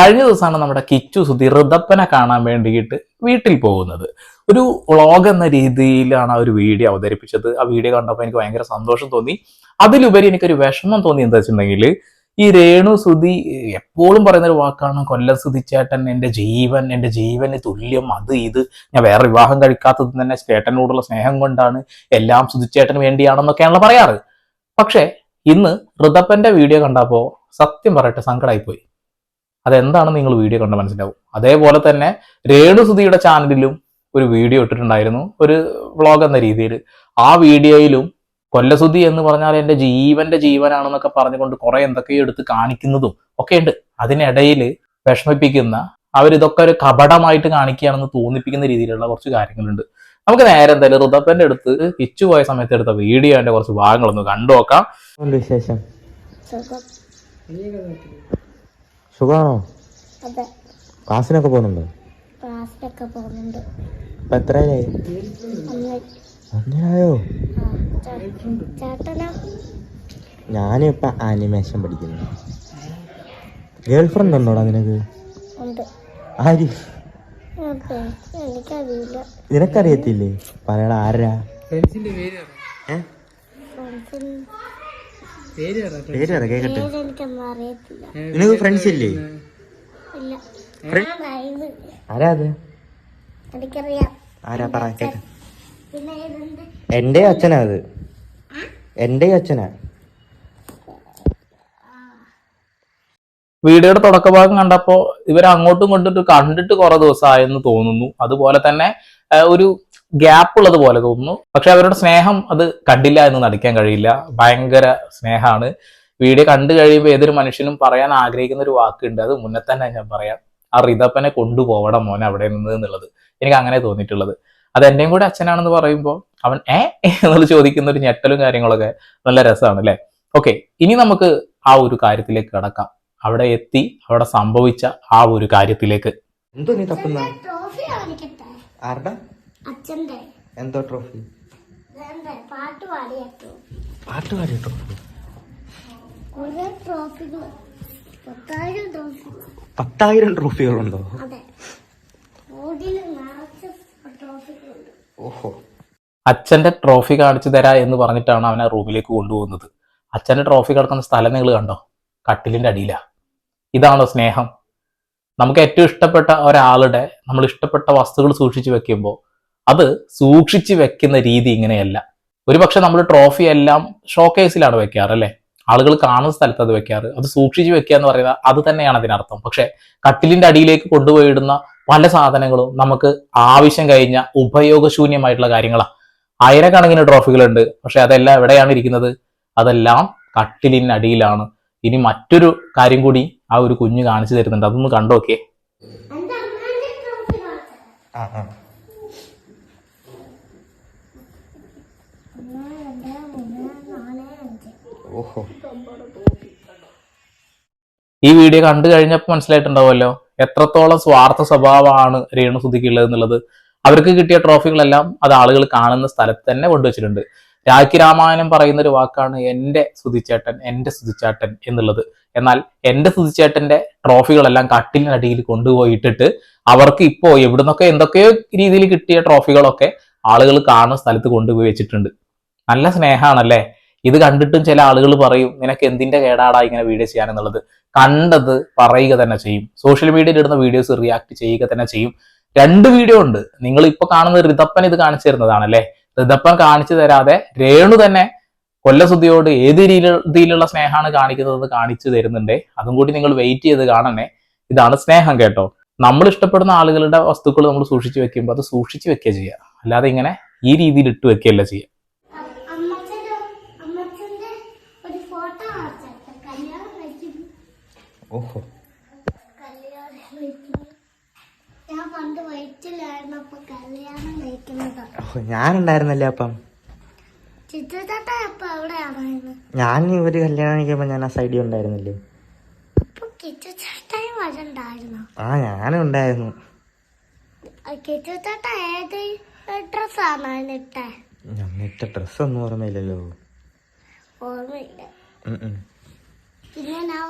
കഴിഞ്ഞ ദിവസമാണ് നമ്മുടെ കിച്ചു സുധി ഋതപ്പനെ കാണാൻ വേണ്ടിയിട്ട് വീട്ടിൽ പോകുന്നത്. ഒരു വ്ളോഗ് എന്ന രീതിയിലാണ് ആ ഒരു വീഡിയോ അവതരിപ്പിച്ചത്. ആ വീഡിയോ കണ്ടപ്പോൾ എനിക്ക് ഭയങ്കര സന്തോഷം തോന്നി. അതിലുപരി എനിക്കൊരു വിഷമം തോന്നി എന്താ വെച്ചിട്ടുണ്ടെങ്കിൽ ഈ രേണു സുധി എപ്പോഴും പറയുന്ന ഒരു വാക്കാണ് കൊല്ലം സുധിച്ചേട്ടൻ എന്റെ ജീവൻ എന്റെ ജീവന് തുല്യം അത് ഇത്. ഞാൻ വേറെ വിവാഹം കഴിക്കാത്തത് തന്നെ ചേട്ടനോടുള്ള സ്നേഹം കൊണ്ടാണ് എല്ലാം സുധിച്ചേട്ടന് വേണ്ടിയാണെന്നൊക്കെയാണല്ലോ പറയാറ്. പക്ഷേ ഇന്ന് ഋതപ്പന്റെ വീഡിയോ കണ്ടപ്പോൾ സത്യം പറയട്ടെ സങ്കടമായിപ്പോയി അതെന്താണെന്ന് നിങ്ങൾ വീഡിയോ കണ്ട് മനസ്സിലാവും. അതേപോലെ തന്നെ രേണുസുതിയുടെ ചാനലിലും ഒരു വീഡിയോ ഇട്ടിട്ടുണ്ടായിരുന്നു. ഒരു വ്ളോഗ് എന്ന രീതിയിൽ. ആ വീഡിയോയിലും കൊല്ലസുതി എന്ന് പറഞ്ഞാൽ എന്റെ ജീവന്റെ ജീവനാണെന്നൊക്കെ പറഞ്ഞുകൊണ്ട് കുറെ എന്തൊക്കെയോ എടുത്ത് കാണിക്കുന്നതും ഒക്കെ ഉണ്ട്. അതിനിടയിൽ വിഷമിപ്പിക്കുന്ന അവരിതൊക്കെ ഒരു കപടമായിട്ട് കാണിക്കുകയാണെന്ന് തോന്നിപ്പിക്കുന്ന രീതിയിലുള്ള കുറച്ച് കാര്യങ്ങളുണ്ട്. നമുക്ക് നേരെ എന്തായാലും ഋതപ്പന്റെ അടുത്ത് ഇച്ചു പോയ സമയത്ത് എടുത്ത വീഡിയോന്റെ കുറച്ച് ഭാഗങ്ങളൊന്ന് കണ്ടു നോക്കാം. വിശേഷം? സുഖമാണോ അതെ. ക്ലാസ്സിനൊക്കെ പോകുന്നുണ്ടോ? ക്ലാസ്സിലൊക്കെ പോകുന്നുണ്ട്. ഇപ്പൊ എത്രയായി? അന്ന് ഒന്നിനായോ ഞാനിപ്പോ ആനിമേഷൻ പഠിക്കുന്നു. ഗേൾ ഫ്രണ്ട് ഉണ്ടോടാ നിനക്ക്? ഉണ്ട്. ആര്? നിനക്കറിയത്തില്ലേ? പറയടാ ആരാ? പേര് പറ കേക്കട്ടെ. നിനക്ക് ഫ്രണ്ട്സ് ഇല്ലേ? ആരാ അത്? ആരാ? പറ കേക്ക. എന്റെ അച്ഛനാ അത്. എന്റെ അച്ഛനാ. വീഡിയോയുടെ തുടക്കഭാഗം കണ്ടപ്പോ ഇവർ അങ്ങോട്ടും കൊണ്ടിട്ട് കണ്ടിട്ട് കുറെ ദിവസമായെന്ന് തോന്നുന്നു. അതുപോലെ തന്നെ ഒരു ഗ്യാപ്പ് ഉള്ളത് പോലെ തോന്നുന്നു. പക്ഷെ അവരുടെ സ്നേഹം അത് കണ്ടില്ല എന്ന് നടിക്കാൻ കഴിയില്ല. ഭയങ്കര സ്നേഹമാണ്. വീഡിയോ കണ്ടു കഴിയുമ്പോൾ ഏതൊരു മനുഷ്യനും പറയാൻ ആഗ്രഹിക്കുന്ന ഒരു വാക്കുണ്ട്. അത് മുന്നേ തന്നെ ഞാൻ പറയാം. ആ റിതപ്പനെ കൊണ്ടുപോകണം മോനെ അവിടെ നിന്ന് എന്നുള്ളത്. എനിക്ക് അങ്ങനെ തോന്നിയിട്ടുള്ളത്. അത് എന്റെയും കൂടെ അച്ഛനാണെന്ന് പറയുമ്പോൾ അവൻ ഏ? എന്നുള്ള ചോദിക്കുന്ന ഒരു ഞെട്ടലും കാര്യങ്ങളൊക്കെ നല്ല രസമാണ് അല്ലെ? ഓക്കെ ഇനി നമുക്ക് ആ ഒരു കാര്യത്തിലേക്ക് കിടക്കാം. അവിടെ എത്തി അവിടെ സംഭവിച്ച ആ ഒരു കാര്യത്തിലേക്ക്. എന്തോ നീ തപ്പുന്ന? ആരുടെ? അച്ഛന്റെ. എന്തോ ട്രോഫി? പാട്ട് പാടിയ ട്രോഫി പാട്ട് പാടിയ ട്രോഫി? കുറെ ട്രോഫികൾ പത്തായിരം ട്രോഫി. പത്തായിരം ട്രോഫികളുണ്ടോ? അതെ. ഓടിയിൽ നിറച്ച് ട്രോഫികളുണ്ട്. ഓഹോ. അച്ഛന്റെ ട്രോഫി കാണിച്ചു തരാ എന്ന് പറഞ്ഞിട്ടാണ് അവനെ റൂമിലേക്ക് കൊണ്ടുപോകുന്നത്. അച്ഛന്റെ ട്രോഫി കിടക്കുന്ന സ്ഥലം നിങ്ങൾ കണ്ടോ? കട്ടിലിന്റെ അടിയിലാ. ഇതാണോ സ്നേഹം? നമുക്ക് ഏറ്റവും ഇഷ്ടപ്പെട്ട ഒരാളുടെ നമ്മൾ ഇഷ്ടപ്പെട്ട വസ്തുക്കൾ സൂക്ഷിച്ചു വെക്കുമ്പോൾ അത് സൂക്ഷിച്ചു വെക്കുന്ന രീതി ഇങ്ങനെയല്ല. ഒരുപക്ഷെ നമ്മൾ ട്രോഫി എല്ലാം ഷോക്കേസിലാണ് വെക്കാറ് അല്ലേ? ആളുകൾ കാണുന്ന സ്ഥലത്ത് അത് വെക്കാറ്. അത് സൂക്ഷിച്ചു വെക്കുക എന്ന് പറയുന്നത് അത് തന്നെയാണ് അതിനർത്ഥം. പക്ഷെ കട്ടിലിന്റെ അടിയിലേക്ക് കൊണ്ടുപോയിടുന്ന പല സാധനങ്ങളും നമുക്ക് ആവശ്യം കഴിഞ്ഞ ഉപയോഗശൂന്യമായിട്ടുള്ള കാര്യങ്ങളാണ് ആയിരക്കണക്കിന് ട്രോഫികളുണ്ട് പക്ഷെ അതെല്ലാം എവിടെയാണ് ഇരിക്കുന്നത്? അതെല്ലാം കട്ടിലിനടിയിലാണ് ഇനി മറ്റൊരു കാര്യം കൂടി ആ ഒരു കുഞ്ഞ് കാണിച്ചു തരുന്നുണ്ട്. അതൊന്ന് കണ്ടോക്കെ ആ ആ ഒന്ന് രണ്ട് മൂന്ന് നാല് അഞ്ച് ഓഹോ. ഈ വീഡിയോ കണ്ടു കഴിഞ്ഞപ്പോൾ മനസ്സിലായിട്ടുണ്ടാവുമല്ലോ എത്രത്തോളം സ്വാർത്ഥ സ്വഭാവമാണ് രേണു സുധിക്കുള്ളത് എന്നുള്ളത്. അവർക്ക് കിട്ടിയ ട്രോഫികളെല്ലാം അത് ആളുകൾ കാണുന്ന സ്ഥലത്ത് തന്നെ കൊണ്ടുവച്ചിട്ടുണ്ട്. രാഖി രാമായണം പറയുന്ന ഒരു വാക്കാണ് എന്റെ സുധിച്ചേട്ടൻ എന്റെ സുധിച്ചേട്ടൻ എന്നുള്ളത്. എന്നാൽ എന്റെ സുധിച്ചേട്ടന്റെ ട്രോഫികളെല്ലാം കട്ടിലിനടിയിൽ കൊണ്ടുപോയിട്ടിട്ട് അവർക്ക് ഇപ്പോ എവിടുന്നൊക്കെ എന്തൊക്കെയോ രീതിയിൽ കിട്ടിയ ട്രോഫികളൊക്കെ ആളുകൾ കാണുന്ന സ്ഥലത്ത് കൊണ്ടുപോയി വെച്ചിട്ടുണ്ട്. നല്ല സ്നേഹമാണല്ലേ ഇത് കണ്ടിട്ടും ചില ആളുകൾ പറയും നിനക്ക് എന്തിന്റെ കേടാടാ ഇങ്ങനെ വീഡിയോ ചെയ്യാനെന്നുള്ളത്? കണ്ടത് പറയുക തന്നെ ചെയ്യും. സോഷ്യൽ മീഡിയയിൽ ഇടുന്ന വീഡിയോസ് റിയാക്ട് ചെയ്യുക തന്നെ ചെയ്യും. രണ്ട് വീഡിയോ ഉണ്ട്. നിങ്ങൾ ഇപ്പൊ കാണുന്ന ഋതപ്പൻ ഇത് കാണിച്ചു തരുന്നതാണല്ലേ? ഋതപ്പൻ കാണിച്ചു തരാതെ രേണു തന്നെ കൊല്ലസുദ്ധിയോട് ഏത് രീതിയിലുള്ള സ്നേഹമാണ് കാണിക്കുന്നത് കാണിച്ചു തരുന്നുണ്ട്. അതും കൂടി നിങ്ങൾ വെയിറ്റ് ചെയ്ത് കാണണേ. ഇതാണ് സ്നേഹം കേട്ടോ. നമ്മൾ ഇഷ്ടപ്പെടുന്ന ആളുകളുടെ വസ്തുക്കൾ നമ്മൾ സൂക്ഷിച്ചു വെക്കുമ്പോൾ അത് സൂക്ഷിച്ചു വെക്കുക ചെയ്യുക. അല്ലാതെ ഇങ്ങനെ ഈ രീതിയിൽ ഇട്ട് വെക്കുകയല്ല ചെയ്യുക അമ്മച്ചന്റെ അമ്മച്ചന്റെ ഒരു ഫോട്ടോ കാണിച്ചേട്ടെ കല്യാണം കഴിക്കുന്നു ഓഹോ കല്യാണം കഴിക്കുന്നു ഞാൻ പണ്ട് വയറ്റിലായിരുന്നപ്പോ കല്യാണം കഴിക്കുന്നതാണ് ഓ, ഞാനുണ്ടായിരുന്നല്ലേ അപ്പം? ഞാൻ ഒരു കല്യാണം കഴിക്കുമ്പോ ഞാൻ ആ സൈഡിൽ ഉണ്ടായിരുന്നില്ലേ? ആ ഞാനും ഉണ്ടായിരുന്നു. ഞങ്ങിട്ട ഡ്രസ് ഒന്നും ഓർമ്മയില്ലല്ലോ. ഓർമ്മയില്ല. പിന്നെ ഞാൻ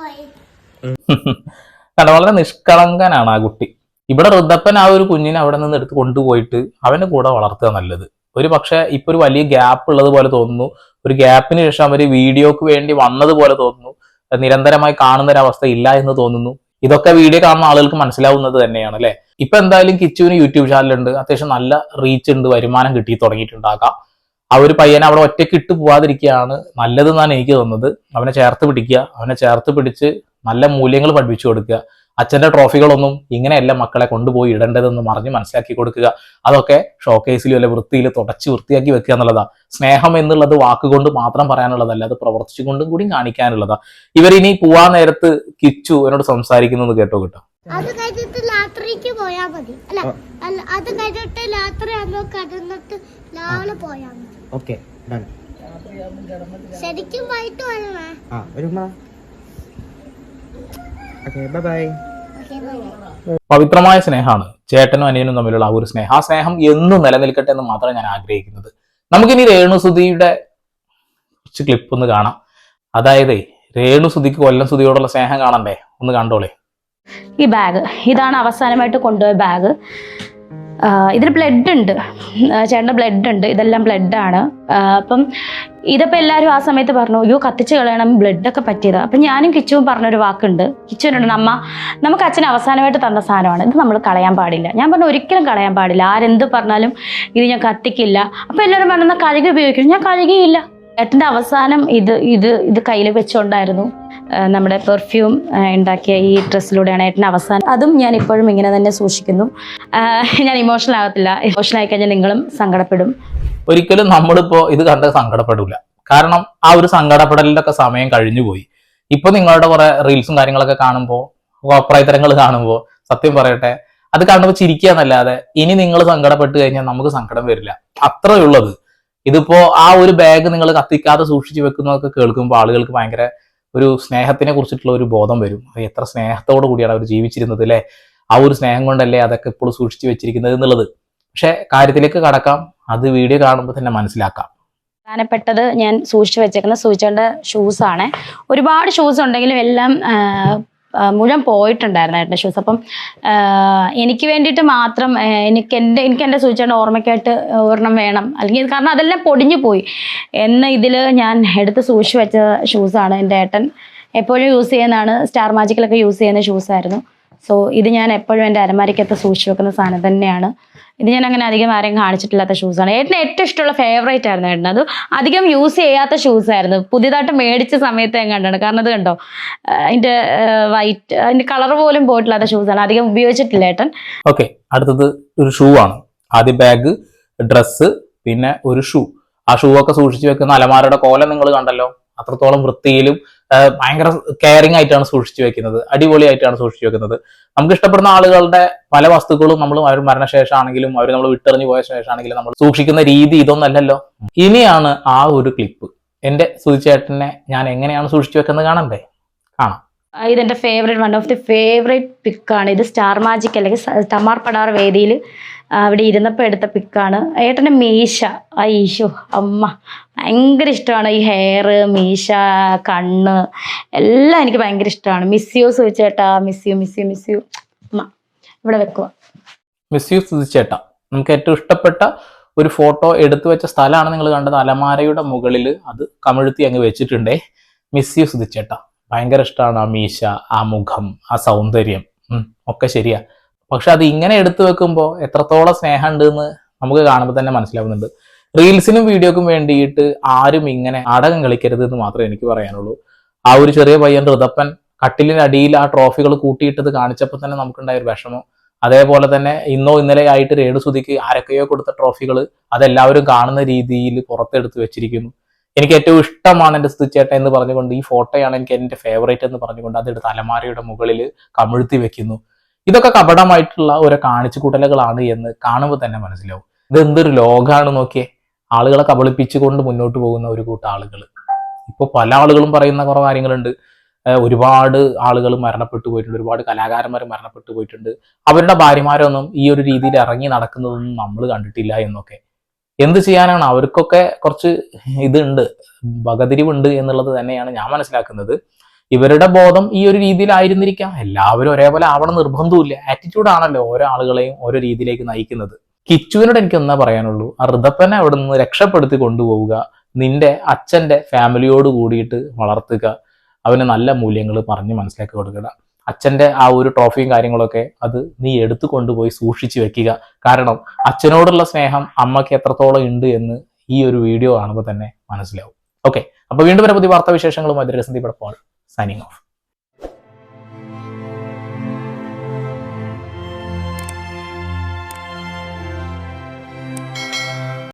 കണ്ട വളരെ നിഷ്കളങ്കനാണ് ആ കുട്ടി. ഇവിടെ ഋതപ്പൻ ആ ഒരു കുഞ്ഞിനെ അവിടെ നിന്ന് എടുത്ത് കൊണ്ടുപോയിട്ട് അവന്റെ കൂടെ വളർത്തുക നല്ലത്. ഒരു പക്ഷെ ഇപ്പൊ ഒരു വലിയ ഗ്യാപ്പ് ഉള്ളത് പോലെ തോന്നുന്നു. ഒരു ഗ്യാപ്പിന് ശേഷം അവർ വീഡിയോക്ക് വേണ്ടി വന്നതുപോലെ തോന്നുന്നു. നിരന്തരമായി കാണുന്ന ഒരു അവസ്ഥ ഇല്ല എന്ന് തോന്നുന്നു. ഇതൊക്കെ വീഡിയോ കാണുന്ന ആളുകൾക്ക് മനസ്സിലാവുന്നത് തന്നെയാണ് അല്ലെ? ഇപ്പൊ എന്തായാലും കിച്ചുവിന് യൂട്യൂബ് ചാനലുണ്ട് അത്യാവശ്യം നല്ല റീച്ച് ഉണ്ട് വരുമാനം കിട്ടി തുടങ്ങിയിട്ടുണ്ടാകാം. ആ ഒരു പയ്യനെ അവിടെ ഒറ്റയ്ക്ക് ഇട്ട് പോവാതിരിക്കുകയാണ് നല്ലതെന്നാണ് എനിക്ക് തോന്നുന്നത്. അവനെ ചേർത്ത് പിടിക്കുക അവനെ ചേർത്ത് പിടിച്ച് നല്ല മൂല്യങ്ങൾ പഠിപ്പിച്ചു കൊടുക്കുക. അച്ഛന്റെ ട്രോഫികളൊന്നും ഇങ്ങനെയല്ല മക്കളെ കൊണ്ടുപോയി ഇടേണ്ടതെന്ന് മറിഞ്ഞ് മനസ്സിലാക്കി കൊടുക്കുക. അതൊക്കെ ഷോക്കേസിലും അല്ലെ വൃത്തിയിൽ തുടച്ച് വൃത്തിയാക്കി വെക്കുക എന്നുള്ളതാ. സ്നേഹം എന്നുള്ളത് വാക്കുകൊണ്ട് മാത്രം പറയാനുള്ളതല്ല അത് പ്രവർത്തിച്ചുകൊണ്ടും കൂടി കാണിക്കാനുള്ളതാ. ഇവരിനി പോവാൻ നേരത്ത് കിച്ചു എന്നോട് സംസാരിക്കുന്നത് കേട്ടോ കേട്ടോ. അത് കഴിഞ്ഞിട്ട് രാത്രിക്ക് പോയാ മതി. അല്ല അത് കഴിഞ്ഞിട്ട് രാത്രി കിടന്നിട്ട് രാവിലെ പോയാ മതി. ഓക്കെ ഡൺ ശരിക്കും വൈകിട്ട് വരണേ? ആ വരുമ്പോ okay bye bye okay bye പവിത്രമായ സ്നേഹമാണ്. ചേട്ടനും അനിയനും തമ്മിലുള്ള ആ ഒരു സ്നേഹ. ആ സ്നേഹം എന്നും നിലനിൽക്കട്ടെ എന്ന് മാത്രമേ ഞാൻ ആഗ്രഹിക്കുന്നത്. നമുക്കിനി രേണുസുതിയുടെ കുറച്ച് ക്ലിപ്പ് ഒന്ന് കാണാം. അതായത് രേണുസുതിക്ക് കൊല്ലം സുതിയോടുള്ള സ്നേഹം കാണണ്ടേ? ഒന്ന് കണ്ടോളേ. ഈ ബാഗ് ഇതാണ് അവസാനമായിട്ട് കൊണ്ടുപോയ ബാഗ് ഇതിൽ ബ്ലഡ് ഉണ്ട്. ചേട്ടന്റെ ബ്ലഡ് ഉണ്ട്. ഇതെല്ലാം ബ്ലഡാണ് അപ്പം ഇതിപ്പോൾ എല്ലാവരും ആ സമയത്ത് പറഞ്ഞു അയ്യോ കത്തിച്ച് കളയണം. ബ്ലഡൊക്കെ പറ്റിയത്. അപ്പം ഞാനും കിച്ചുവും പറഞ്ഞൊരു വാക്കുണ്ട്. കിച്ചുവിനുണ്ട് അമ്മ നമുക്ക് അച്ഛൻ അവസാനമായിട്ട് തന്ന സാധനമാണ്. ഇത് നമ്മൾ കളയാൻ പാടില്ല. ഞാൻ പറഞ്ഞു ഒരിക്കലും കളയാൻ പാടില്ല. ആരെന്ത് പറഞ്ഞാലും ഇത് ഞാൻ കത്തിക്കില്ല. അപ്പം എല്ലാവരും പറഞ്ഞാൽ കഴുകി ഉപയോഗിക്കണം ഞാൻ കഴുകിയില്ല. ഏട്ടന്റെ അവസാനം ഇത് ഇത് ഇത് കയ്യിൽ വെച്ചുകൊണ്ടായിരുന്നു നമ്മുടെ പെർഫ്യൂം ഉണ്ടാക്കിയ ഈ ഡ്രസ്സിലൂടെയാണ് ഏട്ടൻ അവസാനം. അതും ഞാൻ ഇപ്പോഴും ഇങ്ങനെ തന്നെ സൂക്ഷിക്കുന്നു. ഞാൻ ഇമോഷണൽ ആകത്തില്ല ഇമോഷണൽ ആയി കഴിഞ്ഞാൽ നിങ്ങളും സങ്കടപ്പെടും. ഒരിക്കലും നമ്മളിപ്പോ ഇത് കണ്ട സങ്കടപ്പെടില്ല കാരണം ആ ഒരു സങ്കടപ്പെടലിന്റെ സമയം കഴിഞ്ഞു പോയി. ഇപ്പൊ നിങ്ങളുടെ കുറെ റീൽസും കാര്യങ്ങളൊക്കെ കാണുമ്പോൾ കോപ്രായത്തരങ്ങൾ കാണുമ്പോൾ സത്യം പറയട്ടെ അത് കാണുമ്പോൾ ചിരിക്കുക എന്നല്ലാതെ ഇനി നിങ്ങൾ സങ്കടപ്പെട്ട് കഴിഞ്ഞാൽ നമുക്ക് സങ്കടം വരില്ല. അത്രേ ഉള്ളത്. ഇതിപ്പോ ആ ഒരു ബാഗ് നിങ്ങൾ കത്തിക്കാതെ സൂക്ഷിച്ചു വെക്കുന്നതൊക്കെ കേൾക്കുമ്പോൾ ആളുകൾക്ക് ഭയങ്കര ഒരു സ്നേഹത്തിനെ കുറിച്ചിട്ടുള്ള ഒരു ബോധം വരും. എത്ര സ്നേഹത്തോടു കൂടിയാണ് അവർ ജീവിച്ചിരുന്നത് അല്ലെ? ആ ഒരു സ്നേഹം കൊണ്ടല്ലേ അതൊക്കെ ഇപ്പോഴും സൂക്ഷിച്ചു വെച്ചിരിക്കുന്നത് എന്നുള്ളത്. പക്ഷെ കാര്യത്തിലേക്ക് കടക്കാം. അത് വീഡിയോ കാണുമ്പോൾ തന്നെ മനസ്സിലാക്കാം. പ്രധാനപ്പെട്ടത് ഞാൻ സൂക്ഷിച്ചു വെച്ചേക്കുന്ന സൂചിച്ചേണ്ട ഷൂസാണ് ഒരുപാട് ഷൂസ് ഉണ്ടെങ്കിലും എല്ലാം മുഴുവൻ പോയിട്ടുണ്ടായിരുന്നു ഏട്ടന്റെ ഷൂസ് അപ്പം എനിക്ക് വേണ്ടിയിട്ട് മാത്രം എനിക്ക് എന്റെ എനിക്ക് എന്റെ സൂചിച്ചേണ്ട ഓർമ്മയ്ക്കായിട്ട് ഒരെണ്ണം വേണം. അല്ലെങ്കിൽ കാരണം അതെല്ലാം പൊടിഞ്ഞു പോയി. എന്ന ഇതിൽ ഞാൻ എടുത്ത് സൂക്ഷിച്ചു വെച്ച ഷൂസാണ് എന്റെ ഏട്ടൻ. എപ്പോഴും യൂസ് ചെയ്യുന്നതാണ് സ്റ്റാർ മാജിക്കിലൊക്കെ യൂസ് ചെയ്യുന്ന ഷൂസായിരുന്നു സോ ഇത് ഞാൻ എപ്പോഴും എന്റെ അലമാരിക്കകത്ത് സൂക്ഷിച്ചു വെക്കുന്ന സാധനം തന്നെയാണ്. ഇത് ഞാൻ അങ്ങനെ അധികം ആരെയും കാണിച്ചിട്ടില്ലാത്ത ഷൂസാണ് ഏട്ടന് ഏറ്റവും ഇഷ്ടമുള്ള ഫേവറേറ്റ് ആയിരുന്നു ഏട്ടൻ അത് അധികം യൂസ് ചെയ്യാത്ത ഷൂസ് ആയിരുന്നു. പുതിയതായിട്ട് മേടിച്ച സമയത്ത് ഞാൻ കണ്ടാണ്. കാരണം അത് കണ്ടോ? അതിന്റെ വൈറ്റ് അതിന്റെ കളർ പോലും പോയിട്ടില്ലാത്ത ഷൂസാണ് അധികം ഉപയോഗിച്ചിട്ടില്ല ഏട്ടൻ. ഓക്കെ അടുത്തത് ഒരു ഷൂ ആണ്. ആദ്യം ബാഗ് ഡ്രസ്സ് പിന്നെ ഒരു ഷൂ ആ ഷൂ ഒക്കെ സൂക്ഷിച്ചു വെക്കുന്ന അലമാരയുടെ കോലം നിങ്ങൾ കണ്ടല്ലോ. അത്രത്തോളം വൃത്തിയിലും ഭയങ്കര കെയറിംഗ് ആയിട്ടാണ് സൂക്ഷിച്ചു വെക്കുന്നത്. അടിപൊളിയായിട്ടാണ് സൂക്ഷിച്ചു വെക്കുന്നത്. നമുക്ക് ഇഷ്ടപ്പെടുന്ന ആളുകളുടെ പല വസ്തുക്കളും നമ്മൾ അവർ മരണശേഷമാണെങ്കിലും അവർ നമ്മൾ വിട്ടെറിഞ്ഞു പോയ ശേഷമാണെങ്കിലും നമ്മൾ സൂക്ഷിക്കുന്ന രീതി ഇതൊന്നല്ലല്ലോ. ഇനിയാണ് ആ ഒരു ക്ലിപ്പ്. എന്റെ സുധിച്ചേട്ടനെ ഞാൻ എങ്ങനെയാണ് സൂക്ഷിച്ചു വെക്കുന്നത് കാണണ്ടേ? കാണാം. ഇത് എന്റെ favourite one of the favourite പിക്കാണ് ഇത് സ്റ്റാർ മാജിക് അല്ലെങ്കിൽ തമാർ പടാർ വേദിയിൽ അവിടെ ഇരുന്നപ്പോൾ എടുത്ത പിക്കാണ് ഏട്ടന്റെ മീശ. ഈശോ അമ്മ. ഭയങ്കര ഇഷ്ടമാണ് ഈ ഹെയർ മീശ കണ്ണ്. എല്ലാം എനിക്ക് ഭയങ്കര ഇഷ്ടമാണ്. Miss you സുചേട്ടാ miss you miss you miss you അമ്മ ഇവിടെ വെക്കുക മിസ് യു സുധിച്ചേട്ട. നമുക്ക് ഏറ്റവും ഇഷ്ടപ്പെട്ട ഒരു ഫോട്ടോ എടുത്തു വെച്ച സ്ഥലമാണ് നിങ്ങൾ കണ്ടത്. അലമാരയുടെ മുകളിൽ അത് കമിഴ്ത്തി അങ്ങ് വെച്ചിട്ടുണ്ടേ. മിസ് യു സുധിച്ചേട്ട. ഭയങ്കര ഇഷ്ടമാണ് ആ മീശ ആ മുഖം ആ സൗന്ദര്യം. ഒക്കെ ശരിയാ. പക്ഷെ അത് ഇങ്ങനെ എടുത്തു വെക്കുമ്പോൾ എത്രത്തോളം സ്നേഹം ഉണ്ട് എന്ന് നമുക്ക് കാണുമ്പോൾ തന്നെ മനസ്സിലാവുന്നുണ്ട്. റീൽസിനും വീഡിയോക്കും വേണ്ടിയിട്ട് ആരും ഇങ്ങനെ നാടകം കളിക്കരുത് എന്ന് മാത്രമേ എനിക്ക് പറയാനുള്ളൂ. ആ ഒരു ചെറിയ പയ്യൻ ഋതപ്പൻ കട്ടിലിനടിയിൽ ആ ട്രോഫികൾ കൂട്ടിയിട്ടത് കാണിച്ചപ്പോൾ തന്നെ നമുക്കുണ്ടായ ഒരു വിഷമം. അതേപോലെ തന്നെ ഇന്നോ ഇന്നലെ ആയിട്ട് രേണുസുതിക്ക് ആരൊക്കെയോ കൊടുത്ത ട്രോഫികൾ അതെല്ലാവരും കാണുന്ന രീതിയിൽ പുറത്തെടുത്ത് വെച്ചിരിക്കുന്നു. എനിക്ക് ഏറ്റവും ഇഷ്ടമാണ് എന്റെ സ്തുച്ചേട്ട എന്ന് പറഞ്ഞുകൊണ്ട് ഈ ഫോട്ടോയാണ് എനിക്ക് എന്റെ ഫേവറേറ്റ് എന്ന് പറഞ്ഞുകൊണ്ട് അതെടുത്ത് അലമാരയുടെ മുകളിൽ കമിഴ്ത്തി വെക്കുന്നു. ഇതൊക്കെ കപടമായിട്ടുള്ള ഒരു കാണിച്ചു കൂട്ടലുകളാണ് എന്ന് കാണുമ്പോൾ തന്നെ മനസ്സിലാവും. ഇത് എന്തൊരു ലോകമാണ് നോക്കിയേ. ആളുകളെ കബളിപ്പിച്ചുകൊണ്ട് മുന്നോട്ട് പോകുന്ന ഒരു കൂട്ടം ആളുകൾ ഇപ്പോൾ പല ആളുകളും പറയുന്ന കുറേ കാര്യങ്ങളുണ്ട്. ഒരുപാട് ആളുകൾ മരണപ്പെട്ടു പോയിട്ടുണ്ട്. ഒരുപാട് കലാകാരന്മാർ മരണപ്പെട്ടു പോയിട്ടുണ്ട്. അവരുടെ ഭാര്യമാരൊന്നും ഈ ഒരു രീതിയിൽ ഇറങ്ങി നടക്കുന്നതൊന്നും നമ്മൾ കണ്ടിട്ടില്ല എന്നൊക്കെ. എന്ത് ചെയ്യാനാണ്? അവർക്കൊക്കെ കുറച്ച് ഇതുണ്ട്. വകതിരിവുണ്ട് എന്നുള്ളത് തന്നെയാണ് ഞാൻ മനസ്സിലാക്കുന്നത്. ഇവരുടെ ബോധം ഈ ഒരു രീതിയിലായിരുന്നിരിക്കാം. എല്ലാവരും ഒരേപോലെ ആവണം നിർബന്ധമില്ല ആറ്റിറ്റ്യൂഡ് ആണല്ലോ ഓരോ ആളുകളെയും ഓരോ രീതിയിലേക്ക് നയിക്കുന്നത്. കിച്ചുവിനോട് എനിക്ക് ഒന്നാ പറയാനുള്ളൂ. ആ ഋതപ്പനെ അവിടെ നിന്ന് രക്ഷപ്പെടുത്തി കൊണ്ടുപോവുക നിന്റെ അച്ഛന്റെ ഫാമിലിയോട് കൂടിയിട്ട് വളർത്തുക അവന് നല്ല മൂല്യങ്ങൾ പറഞ്ഞ് മനസ്സിലാക്കി കൊടുക്കുക. അച്ഛന്റെ ആ ഒരു ട്രോഫിയും കാര്യങ്ങളൊക്കെ അത് നീ എടുത്തു കൊണ്ടുപോയി സൂക്ഷിച്ചു വെക്കുക. കാരണം അച്ഛനോടുള്ള സ്നേഹം അമ്മയ്ക്ക് എത്രത്തോളം ഉണ്ട് എന്ന് ഈ ഒരു വീഡിയോ കാണുമ്പോൾ തന്നെ മനസ്സിലാവും. ഓക്കെ അപ്പൊ വീണ്ടും വരെ പുതിയ വാർത്താ വിശേഷങ്ങളുമായി രസന്തി signing off.